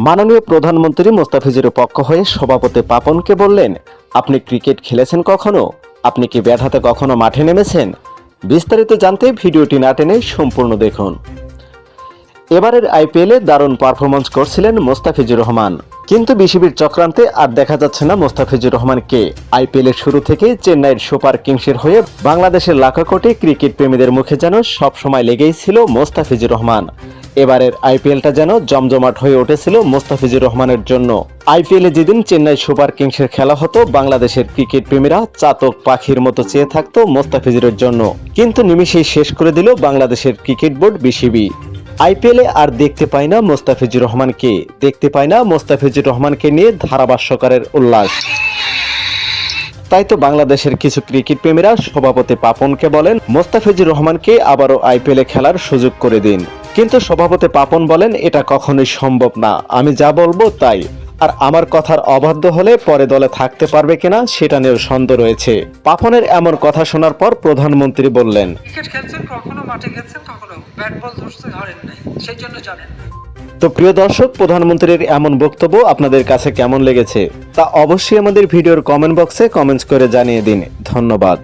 মাননীয় প্রধানমন্ত্রী মোস্তাফিজের পক্ষ হয়ে সভাপতি পাপনকে বললেন, আপনি ক্রিকেট খেলেছেন কখনো? আপনি কি ব্যাট হাতে কখনো মাঠে নেমেছেন? বিস্তারিত জানতে ভিডিওটি না টেনে সম্পূর্ণ দেখুন। এবারের আইপিএলে দারুণ পারফরমেন্স করছিলেন মোস্তাফিজুর রহমান। কিন্তু বিসিবির চক্রান্তে আর দেখা যাচ্ছে না মোস্তাফিজুর রহমানকে। আইপিএলের শুরু থেকে চেন্নাইয়ের সুপার কিংসের হয়ে বাংলাদেশের লাখো কোটি ক্রিকেট প্রেমীদের মুখে যেন সবসময় লেগেই ছিল মোস্তাফিজুর রহমান। এবারের আইপিএলটা যেন জমজমাট হয়ে উঠেছিল মোস্তাফিজুর রহমানের জন্য। আইপিএলে যেদিন চেন্নাই সুপার কিংসের খেলা হতো, বাংলাদেশের ক্রিকেট প্রেমীরা চাতক পাখির মতো চেয়ে থাকতো মোস্তাফিজুরের জন্য। কিন্তু নিমিশেই শেষ করে দিল বাংলাদেশের ক্রিকেট বোর্ড বিসিবি। আইপিএলে আর দেখতে পাই না মোস্তাফিজুর রহমানকে। দেখতে পাই না মোস্তাফিজুর রহমানকে নিয়ে ধারাভাষ্যকারের উল্লাস। তাই তো বাংলাদেশের কিছু ক্রিকেট প্রেমীরা সভাপতি পাপনকে বলেন, মোস্তাফিজুর রহমানকে আবারও আইপিএলে খেলার সুযোগ করে দিন। কিন্তু সভাপতি পাপন বলেন, এটা কখনোই সম্ভব না। আমি যা বলব তাই। আর আমার কথার অবাধ্য হলে পরে দলে থাকতে পারবে কিনা সেটা নিয়েও সন্দেহ রয়েছে। পাপনের এমন কথা শোনার পর প্রধানমন্ত্রী বললেন ক্রিকেট খেলছেন কখনো মাঠে গেছেন কখনো ব্যাট বল ধরতে ধরেন নাই সেই জন্য জানেন তো প্রিয় দর্শক প্রধানমন্ত্রীর এমন বক্তব্য আপনাদের কাছে কেমন লেগেছে তা অবশ্যই আমাদের ভিডিওর কমেন্ট বক্সে কমেন্টস করে জানিয়ে দিন। ধন্যবাদ।